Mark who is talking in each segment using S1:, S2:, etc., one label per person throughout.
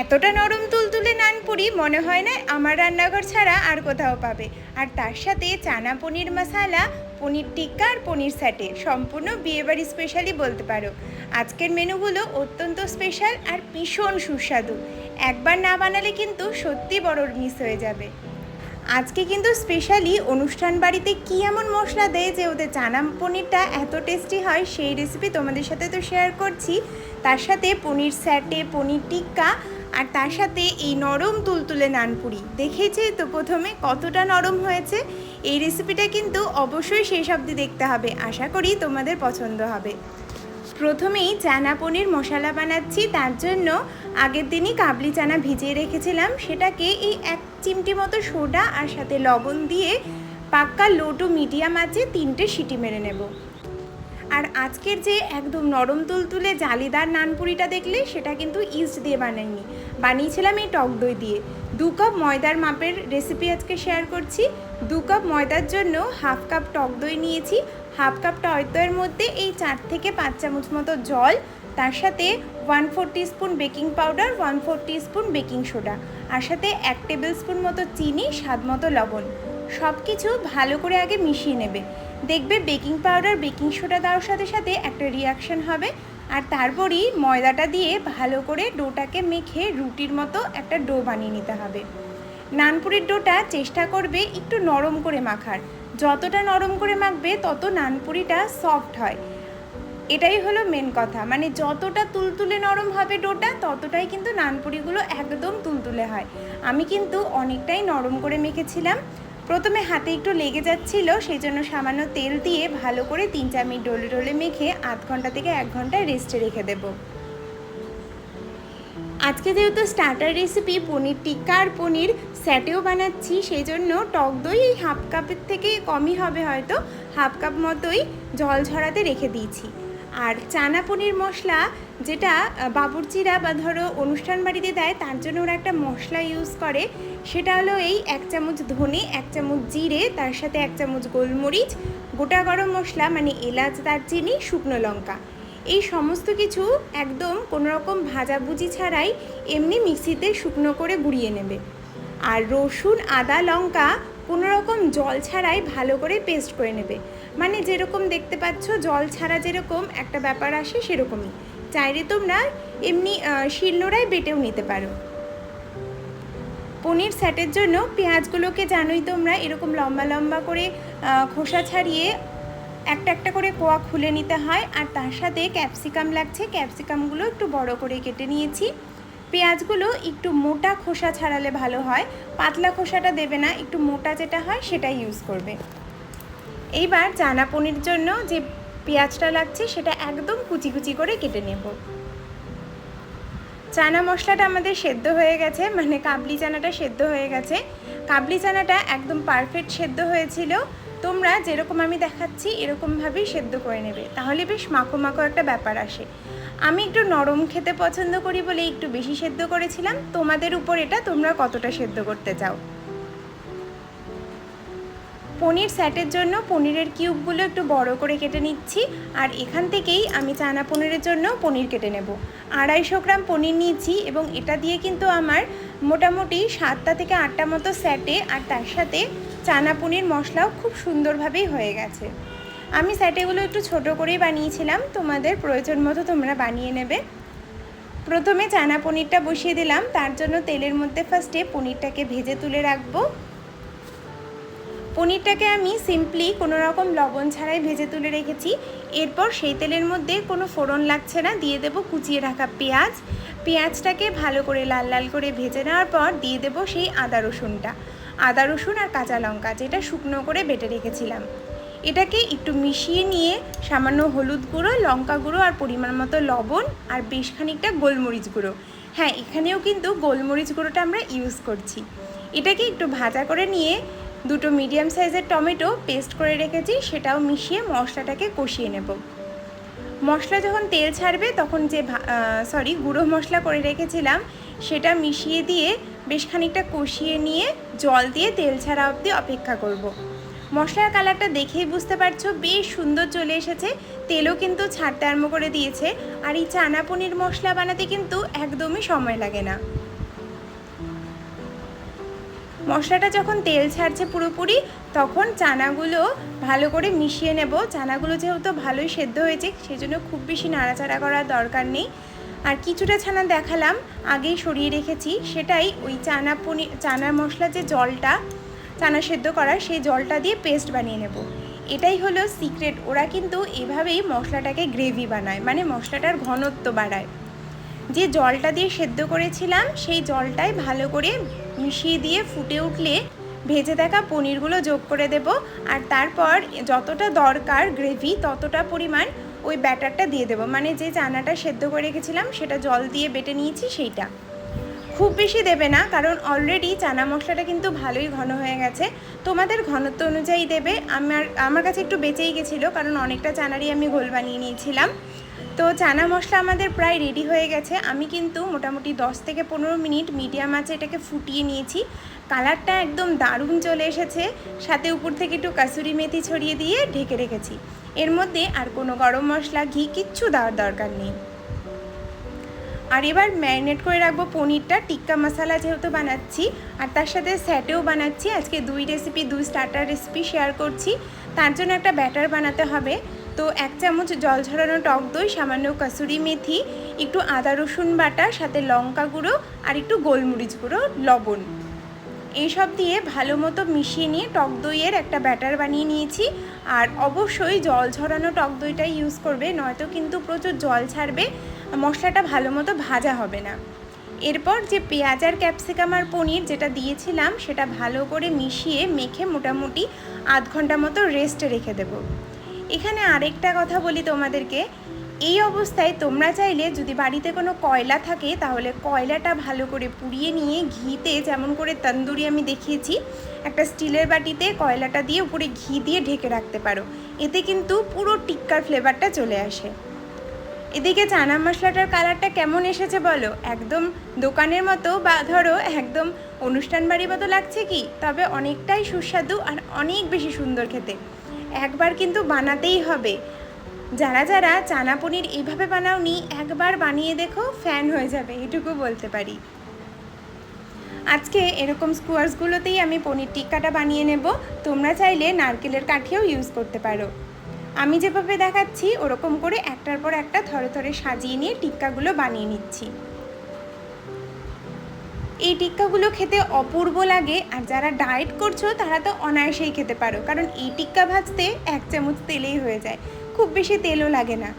S1: এতটা নরম তুলতুলে নানপুরি মনে হয় না আমার রান্নাঘর ছাড়া আর কোথাও পাবে। আর তার সাথে চানা পনির মশালা, পনির টিক্কা আর পনির স্যাটে সম্পূর্ণ বিয়েবাড়ি স্পেশালি বলতে পারো। আজকের মেনুগুলো অত্যন্ত স্পেশাল আর ভীষণ সুস্বাদু। একবার না বানালে কিন্তু সত্যি বড় মিস হয়ে যাবে। আজকে কিন্তু স্পেশালি অনুষ্ঠান বাড়িতে কী এমন মশলা দেয় যে ওদের চানা পনিরটা এত টেস্টি হয় সেই রেসিপি তোমাদের সাথে তো শেয়ার করছি। তার সাথে পনির স্যাটে, পনির টিক্কা আর তার সাথে এই নরম তুলতুলে নানপুরি। দেখেছে তো প্রথমে কতটা নরম হয়েছে। এই রেসিপিটা কিন্তু অবশ্যই শেষ অবধি দেখতে হবে। আশা করি তোমাদের পছন্দ হবে। প্রথমেই চানা পনির মশলা বানাচ্ছি। তার জন্য আগের দিনই কাবলি চানা ভিজিয়ে রেখেছিলাম। সেটাকে এই এক চিমটি মতো সোডা আর সাথে লবণ দিয়ে পাক্কা লো টু মিডিয়াম আছে তিনটে সিটি মেরে নেব। আর আজকের যে একদম নরম তুলতুলে জালিদার নানপুরিটা দেখলে সেটা কিন্তু ইস্ট দিয়ে বানাইনি। বানিয়েছিলাম এই টক দই দিয়ে। দু কাপ ময়দার মাপের রেসিপি আজকে শেয়ার করছি। দু কাপ ময়দার জন্য হাফ কাপ টক দই নিয়েছি। হাফ কাপ টক দইয়ের মধ্যে এই চার থেকে পাঁচ চামচ মতো জল, তার সাথে one four spoon baking powder one four spoon baking soda আর সাথে এক টেবিল স্পুন মতো চিনি, স্বাদ মতো লবণ। সব কিছু ভালো করে আগে মিশিয়ে নেবে। দেখবে বেকিং পাউডার, বেকিং সোডা দেওয়ার সাথে সাথে একটা রিয়াকশন হবে। আর তারপরই ময়দাটা দিয়ে ভালো করে ডোটাকে মেখে রুটির মতো একটা ডো বানিয়ে নিতে হবে। নানপুরির ডোটা চেষ্টা করবে একটু নরম করে মাখার। যতটা নরম করে মাখবে, তত নানপুরিটা সফট হয়। এটাই হলো মেন কথা। মানে যতটা তুলতুলে নরম হবে ডোটা, ততটাই কিন্তু নানপুরিগুলো একদম তুলতুলে হয়। আমি কিন্তু অনেকটাই নরম করে মেখেছিলাম। প্রথমে হাতে একটু লেগে যাচ্ছিল সেই জন্য সামান্য তেল দিয়ে ভালো করে তিন চার মিনিট ডলে ডলে মেখে আধ ঘণ্টা থেকে এক ঘণ্টা রেস্টে রেখে দেব। আজকে যেহেতু স্টার্টার রেসিপি পনির টিক্কা আর পনির স্যাটেও বানাচ্ছি সেই জন্য টক দই এই হাফ কাপের থেকে কমই হবে হয়তো। হাফ কাপ মতোই জল ঝরাতে রেখে দিয়েছি। আর চানা পনির মশলা যেটা বাবুরচিরা বা ধরো অনুষ্ঠান বাড়িতে দেয়, তার জন্য ওরা একটা মশলা ইউজ করে। সেটা হলো এই এক চামচ ধনে, এক চামচ জিরে, তার সাথে এক চামচ গোলমরিচ, গোটা গরম মশলা মানে এলাচ, দারচিনি, শুকনো লঙ্কা। এই সমস্ত কিছু একদম কোনো রকম ভাজাভুজি ছাড়াই এমনি মিক্সিতে শুকনো করে গুঁড়িয়ে নেবে। আর রসুন, আদা, লঙ্কা কোনো রকম জল ছাড়াই ভালো করে পেস্ট করে নেবে। মানে যেরকম দেখতে পাচ্ছ, জল ছাড়া যেরকম একটা ব্যাপার আসে সেরকমই। চাইলে তোমরা এমনি শিলনোড়ায় বেটেও নিতে পারো। পনির স্যাটের জন্য পেঁয়াজগুলোকে জানোই তোমরা, এরকম লম্বা লম্বা করে খোসা ছাড়িয়ে একটা একটা করে কোয়া খুলে নিতে হয়। আর তার সাথে ক্যাপসিকাম লাগছে। ক্যাপসিকামগুলো একটু বড় করে কেটে নিয়েছি। পেঁয়াজগুলো একটু মোটা খোসা ছাড়ালে ভালো হয়। পাতলা খোসাটা দেবে না, একটু মোটা যেটা হয় সেটা ইউজ করবে। এইবার চানা পনির জন্য যে পেঁয়াজটা লাগছে সেটা একদম কুচি কুচি করে কেটে নেব। চানা মশলাটা আমাদের সেদ্ধ হয়ে গেছে মানে কাবলি চানাটা সেদ্ধ হয়ে গেছে। কাবলি চানাটা একদম পারফেক্ট সেদ্ধ হয়েছিল। তোমরা যেরকম আমি দেখাচ্ছি, এরকমভাবেই সেদ্ধ করে নেবে। তাহলে বেশ মাখো মাখো একটা ব্যাপার আসে। আমি একটু নরম খেতে পছন্দ করি বলে একটু বেশি সেদ্ধ করেছিলাম। তোমাদের উপর এটা তোমরা কতটা সেদ্ধ করতে চাও? পনির স্যাটের জন্য পনিরের কিউবগুলো একটু বড় করে কেটে নিচ্ছি। আর এখান থেকেই আমি চানা পনিরের জন্য পনির কেটে নেব। আড়াইশো গ্রাম পনির নিয়েছি এবং এটা দিয়ে কিন্তু আমার মোটামুটি সাতটা থেকে আটটা মতো স্যাটে আর তার সাথে চানা পনির মশলাও খুব সুন্দরভাবেই হয়ে গেছে। আমি স্যাটেগুলো একটু ছোট করেই বানিয়েছিলাম, তোমাদের প্রয়োজন মতো তোমরা বানিয়ে নেবে। প্রথমে চানা পনিরটা বসিয়ে দিলাম, তার জন্য তেলের মধ্যে ফার্স্টে পনিরটাকে ভেজে তুলে রাখব। পনিরটাকে আমি সিম্পলি কোনো রকম লবণ ছাড়াই ভেজে তুলে রেখেছি। এরপর সেই তেলের মধ্যে কোনো ফোড়ন লাগছে না, দিয়ে দেবো কুচিয়ে রাখা পেঁয়াজ। পেঁয়াজটাকে ভালো করে লাল লাল করে ভেজে নেওয়ার পর দিয়ে দেবো সেই আদা রসুনটা। আদা, রসুন আর কাঁচা লঙ্কা, যেটা শুকনো করে বেটে রেখেছিলাম। এটাকে একটু মিশিয়ে নিয়ে সামান্য হলুদ গুঁড়ো, লঙ্কা গুঁড়ো আর পরিমাণ মতো লবণ আর বেশ খানিকটা গোলমরিচ গুঁড়ো। হ্যাঁ এখানেও কিন্তু গোলমরিচ গুঁড়োটা আমরা ইউজ করছি। এটাকে একটু ভাজা করে নিয়ে দুটো মিডিয়াম সাইজের টমেটো পেস্ট করে রেখেছি, সেটাও মিশিয়ে মশলাটাকে কষিয়ে নেব। মশলা যখন তেল ছাড়বে, তখন যে সরি গুঁড়ো মশলা করে রেখেছিলাম সেটা মিশিয়ে দিয়ে বেশ খানিকটা কষিয়ে নিয়ে জল দিয়ে তেল ছাড়া অবধি অপেক্ষা করব। মশলার কালারটা দেখেই বুঝতে পারছ, বেশ সুন্দর চলে এসেছে। তেলও কিন্তু ছাড়তে আরম্ভ করে দিয়েছে আর এই চানা পনির মশলা বানাতে কিন্তু একদমই সময় লাগে না। মশলাটা যখন তেল ছাড়ছে পুরোপুরি, তখন চানাগুলো ভালো করে মিশিয়ে নেব। চানাগুলো যেহেতু ভালোই সেদ্ধ হয়েছে, সেজন্য খুব বেশি নাড়াচাড়া করার দরকার নেই। আর কিছুটা ছানা দেখালাম, আগেই সরিয়ে রেখেছি। সেটাই ওই চানা পনির চানার মশলা যে জলটা, চানা সেদ্ধ করা সেই জলটা দিয়ে পেস্ট বানিয়ে নেব। এটাই হলো সিক্রেট। ওরা কিন্তু এভাবেই মশলাটাকে গ্রেভি বানায় মানে মশলাটার ঘনত্ব বাড়ায়। যে জলটা দিয়ে সেদ্ধ করেছিলাম, সেই জলটাই ভালো করে মিশিয়ে দিয়ে ফুটে উঠলে ভেজে থাকা পনিরগুলো যোগ করে দেব। আর তারপর যতটা দরকার গ্রেভি, ততটা পরিমাণ ওই ব্যাটারটা দিয়ে দেবো। মানে যে চানাটা সেদ্ধ করে রেখেছিলাম, সেটা জল দিয়ে বেটে নিয়েছি সেইটা। খুব বেশি দেবে না, কারণ অলরেডি চানা মশলাটা কিন্তু ভালোই ঘন হয়ে গেছে। তোমাদের ঘনত্ব অনুযায়ী দেবে। আমার আমার কাছে একটু বেঁচেই গেছিল, কারণ অনেকটা চানারই আমি ঘোল বানিয়ে নিয়েছিলাম। তো চানা মশলা আমাদের প্রায় রেডি হয়ে গেছে। আমি কিন্তু মোটামুটি 10 থেকে পনেরো মিনিট মিডিয়াম আছে এটাকে ফুটিয়ে নিয়েছি। কালারটা একদম দারুণ চলে এসেছে। সাথে উপর থেকে একটু কাসুরি মেথি ছড়িয়ে দিয়ে ঢেকে রেখেছি। এর মধ্যে আর কোনো গরম মশলা, ঘি কিচ্ছু দেওয়ার দরকার নেই। আর এবার ম্যারিনেট করে রাখব পনিরটা। টিক্কা মশলা যেহেতু বানাচ্ছি, আর তার সাথে স্যাটেও বানাচ্ছি। আজকে দুই রেসিপি দুই স্টার্টার রেসিপি শেয়ার করছি। তার জন্য একটা ব্যাটার বানাতে হবে। তো এক চামচ জল ঝরানো টক দই, সামান্য কাসুরি মেথি, একটু আদা রসুন বাটা, সাথে লঙ্কা গুঁড়ো, আর একটু গোলমরিচ গুঁড়ো, লবণ। এইসব দিয়ে ভালো মতো মিশিয়ে নিয়ে টক দইয়ের একটা ব্যাটার বানিয়ে নিয়েছি। আর অবশ্যই জল ঝরানো টক দইটাই ইউজ করবে, নয়তো কিন্তু প্রচুর জল ছাড়বে, মশলাটা ভালো মতো ভাজা হবে না। এরপর যে পেঁয়াজ আর ক্যাপসিকাম আর পনির যেটা দিয়েছিলাম, সেটা ভালো করে মিশিয়ে মেখে মোটামুটি আধ ঘণ্টা মতো রেস্টে রেখে দেব। এখানে আরেকটা কথা বলি তোমাদেরকে এই অবস্থায় তোমরা চাইলে যদি বাড়িতে কোনো কয়লা থাকে, তাহলে কয়লাটা ভালো করে পুড়িয়ে নিয়ে ঘিতে যেমন করে তন্দুরি আমি দেখিয়েছি, একটা স্টিলের বাটিতে কয়লাটা দিয়ে উপরে ঘি দিয়ে ঢেকে রাখতে পারো। এতে কিন্তু পুরো টিক্কার ফ্লেভারটা চলে আসে। এদিকে চানা মশলাটার কালারটা কেমন এসেছে বলো? একদম দোকানের মতো বা ধরো একদম অনুষ্ঠান বাড়ির মতো লাগছে কি? তবে অনেকটাই সুস্বাদু আর অনেক বেশি সুন্দর খেতে। একবার কিন্তু বানাতেই হবে। যারা যারা চানা পনির এইভাবে বানাওনি, একবার বানিয়ে দেখো ফ্যান হয়ে যাবে, এটুকু বলতে পারি। আজকে এরকম স্কোয়ার্সগুলোতেই আমি পনির টিক্কাটা বানিয়ে নেব। তোমরা চাইলে নারকেলের কাঠিও ইউজ করতে পারো। আমি যেভাবে দেখাচ্ছি, ওরকম করে একটার পর একটা থরে থরে সাজিয়ে নিয়ে টিক্কাগুলো বানিয়ে নিচ্ছি। এই টিক্কাগুলো খেতে অপূর্ব লাগে, আর যারা ডায়েট করছ, তারা তো অনায়াসেই খেতে পারো, কারণ এই টিক্কা ভাজতে এক চামচ তেলেই হয়ে যায়। খুব বেশি তেলও লাগে না।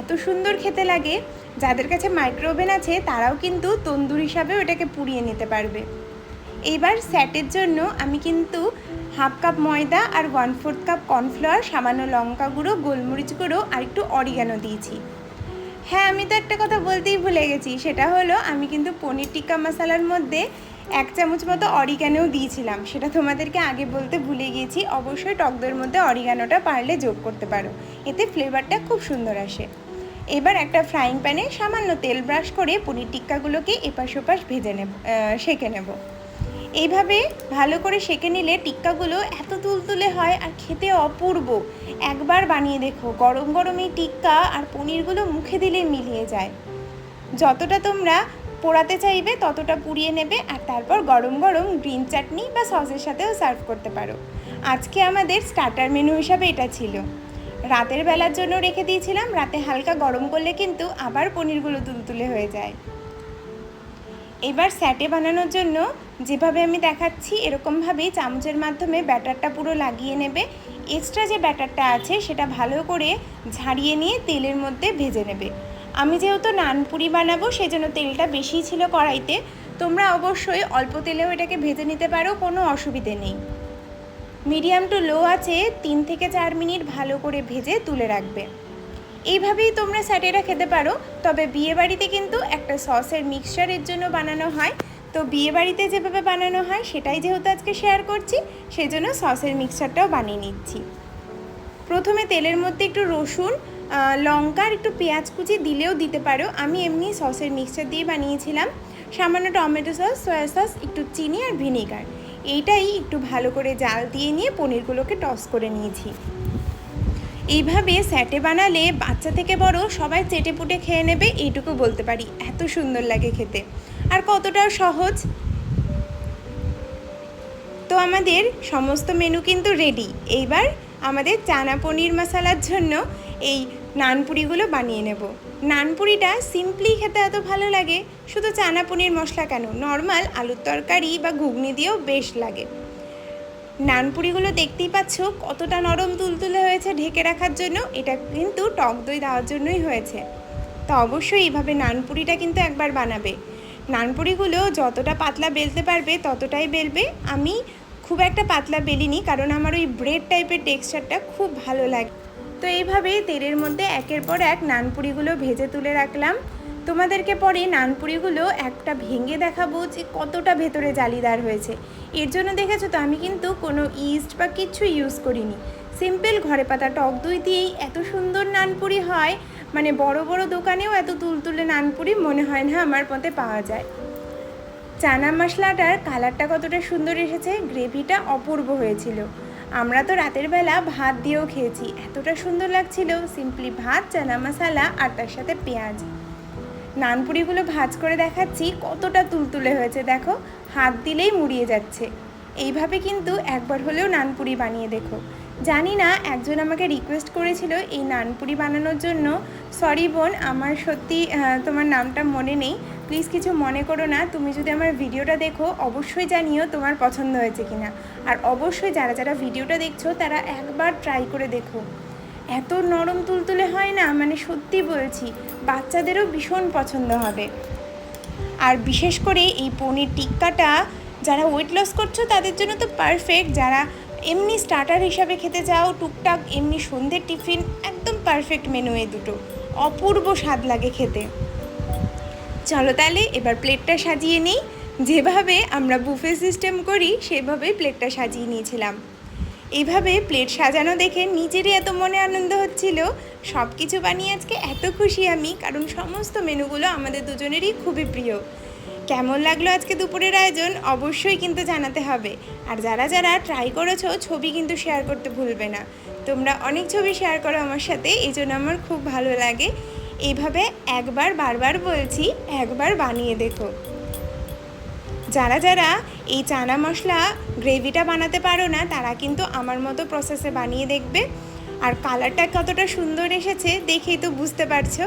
S1: এত সুন্দর খেতে লাগে, যাদের কাছে মাইক্রোওভেন আছে, তারাও কিন্তু তন্দুর হিসাবে ওটাকে পুড়িয়ে নিতে পারবে। এইবার স্যাটের জন্য আমি কিন্তু হাফ কাপ ময়দা আর ওয়ান ফোর্থ কাপ কর্নফ্লাওয়ার সামান্য লঙ্কা গুঁড়ো, গোলমরিচ গুঁড়ো আর একটু অরিগানো দিয়েছি। হ্যাঁ আমি তো একটা কথা বলতেই ভুলে গেছি, সেটা হলো আমি কিন্তু পনির টিক্কা মশালার মধ্যে এক চামচ মতো অরিগানোও দিয়েছিলাম। সেটা তোমাদেরকে আগে বলতে ভুলে গিয়েছি। অবশ্যই টকদের মধ্যে অরিগানোটা পারলে যোগ করতে পারো। এতে ফ্লেভারটা খুব সুন্দর আসে। এবার একটা ফ্রাইং প্যানে সামান্য তেল ব্রাশ করে পনির টিক্কাগুলোকে এপাশ ওপাশ ভেজে নেব সেঁকে নেব। এইভাবে ভালো করে সেঁকে নিলে টিক্কাগুলো এত তুলতুলে হয় আর খেতে অপূর্ব। একবার বানিয়ে দেখো, গরম গরম এই টিক্কা আর পনিরগুলো মুখে দিলে মিলিয়ে যায়। যতটা তোমরা পোড়াতে চাইবে, ততটা পুড়িয়ে নেবে আর তারপর গরম গরম গ্রিন চাটনি বা সসের সাথেও সার্ভ করতে পারো। আজকে আমাদের স্টার্টার মেনু হিসাবে এটা ছিল। রাতের বেলার জন্য রেখে দিয়েছিলাম, রাতে হালকা গরম করলে কিন্তু আবার পনিরগুলো তুলতুলে হয়ে যায়। এবার স্যাটে বানানোর জন্য যেভাবে আমি দেখাচ্ছি, এরকমভাবেই চামচের মাধ্যমে ব্যাটারটা পুরো লাগিয়ে নেবে। এক্সট্রা যে ব্যাটারটা আছে, সেটা ভালো করে ঝাড়িয়ে নিয়ে তেলের মধ্যে ভেজে নেবে। আমি যেহেতু নানপুরি বানাবো, সেজন্য তেলটা বেশি ছিল কড়াইতে। তোমরা অবশ্যই অল্প তেলেও এটাকে ভেজে নিতে পারো, কোনো অসুবিধে নেই। মিডিয়াম টু লো আছে, তিন থেকে চার মিনিট ভালো করে ভেজে তুলে রাখবে। এইভাবেই তোমরা স্যাটেরা খেতে পারো, তবে বিয়েবাড়িতে কিন্তু একটা সসের মিক্সচারের জন্য বানানো হয়। তো বিয়েবাড়িতে যেভাবে বানানো হয়, সেটাই যেহেতু আজকে শেয়ার করছি, সেজন্য সসের মিক্সচারটাও বানিয়ে নিচ্ছি। প্রথমে তেলের মধ্যে একটু রসুন লঙ্কা একটু পেঁয়াজ কুচি দিলেও দিতে পারো। আমি এমনি সসের মিক্সচার দিয়ে বানিয়েছিলাম। সামান্য টমেটো সস সয়া সস একটু চিনি আর ভিনিগার এইটাই একটু ভালো করে জাল দিয়ে নিয়ে পনিরগুলোকে টস করে নিয়েছি। এইভাবে স্যাটে বানালে বাচ্চা থেকে বড় সবাই চেটে পুটে খেয়ে নেবে, এইটুকু বলতে পারি। এত সুন্দর লাগে খেতে। আর কতটা সহজ। তো আমাদের সমস্ত মেনু কিন্তু রেডি এইবার আমাদের চানা পনির মশালার জন্য এই নানপুরিগুলো বানিয়ে নেব। নানপুরিটা সিম্পলি খেতে এত ভালো লাগে, শুধু চানা পনির মশলা কেন? নর্মাল আলুর তরকারি বা ঘুগনি দিয়েও বেশ লাগে। নানপুরিগুলো দেখতেই পাচ্ছ কতটা নরম তুলতুলে হয়েছে ঢেকে রাখার জন্য, এটা কিন্তু টক দই দেওয়ার জন্যই হয়েছে। তো অবশ্যই এইভাবে নানপুরিটা কিন্তু একবার বানাবে। নানপুরিগুলো যতটা পাতলা বেলতে পারবে ততটাই বেলবে। আমি খুব একটা পাতলা বেলিনি, কারণ আমার ওই ব্রেড টাইপের টেক্সচারটা খুব ভালো লাগে। তো এইভাবে তেলের মধ্যে একের পর এক নানপুরিগুলো ভেজে তুলে রাখলাম। তোমাদেরকে পরে নানপুরিগুলো একটা ভেঙে দেখাবো যে কতটা ভেতরে জালিদার হয়েছে। এর জন্য দেখেছ তো আমি কিন্তু কোনো ইস্ট বা কিছু ইউজ করিনি। সিম্পল ঘরে পাতা টক দই দিয়েই এত সুন্দর নানপুরি হয়। মানে বড় বড় দোকানেও এত তুলতুলে নানপুরি মনে হয় না আমার মতে পাওয়া যায়। চানা মশলাটার কালারটা কতটা সুন্দর এসেছে গ্রেভিটা অপূর্ব হয়েছিল। আমরা তো রাতের বেলা ভাত দিয়েও খেয়েছি। এতটা সুন্দর লাগছিল সিম্পলি ভাত, চানা মশালা আর তার সাথে পেঁয়াজ। নানপুরিগুলো ভাজ করে দেখাচ্ছি, কতটা তুলতুলে হয়েছে দেখো। হাত দিলেই মুড়িয়ে যাচ্ছে। এইভাবে কিন্তু একবার হলেও নানপুরি বানিয়ে দেখো। জানি না, একজন আমাকে রিকোয়েস্ট করেছিল এই নানপুরি বানানোর জন্য। সরি বোন, আমার সত্যি তোমার নামটা মনে নেই। প্লিজ কিছু মনে করো না, তুমি যদি আমার ভিডিওটা দেখো, অবশ্যই জানিও তোমার পছন্দ হয়েছে কিনা। আর অবশ্যই যারা যারা ভিডিওটা দেখছ, তারা একবার ট্রাই করে দেখো। এত নরম তুলতুলে হয় না মানে সত্যি বলছি, বাচ্চাদেরও ভীষণ পছন্দ হবে। আর বিশেষ করে এই পনির টিক্কাটা, যারা ওয়েট লস করছ, তাদের জন্য তো পারফেক্ট যারা এমনি স্টার্টার হিসাবে খেতে চাও টুকটাক এমনি সন্ধ্যের টিফিন, একদম পারফেক্ট মেনু এই দুটো। অপূর্ব স্বাদ লাগে খেতে। চলো তাহলে এবার প্লেটটা সাজিয়ে নিই। যেভাবে আমরা বুফে সিস্টেম করি, সেভাবেই প্লেটটা সাজিয়ে নিয়েছিলাম। এইভাবে প্লেট সাজানো দেখে নিজেরই এত মনে আনন্দ হচ্ছিল। সব কিছু বানিয়ে আজকে এত খুশি আমি, কারণ সমস্ত মেনুগুলো আমাদের দুজনেরই খুবই প্রিয়। কেমন লাগল আজকে দুপুরের আয়োজন? অবশ্যই কিন্তু জানাতে হবে। আর যারা যারা ট্রাই করেছ, ছবি কিন্তু শেয়ার করতে ভুলবে না। তোমরা অনেক ছবি শেয়ার করো আমার সাথে, এই জন্য আমার খুব ভালো লাগে। এইভাবে একবার, বারবার বলছি, একবার বানিয়ে দেখো। যারা যারা এই চানা মশলা গ্রেভিটা বানাতে পারো না, তারা কিন্তু আমার মতো প্রসেসে বানিয়ে দেখবে। আর কালারটা কতটা সুন্দর এসেছে, দেখেই তো বুঝতে পারছ।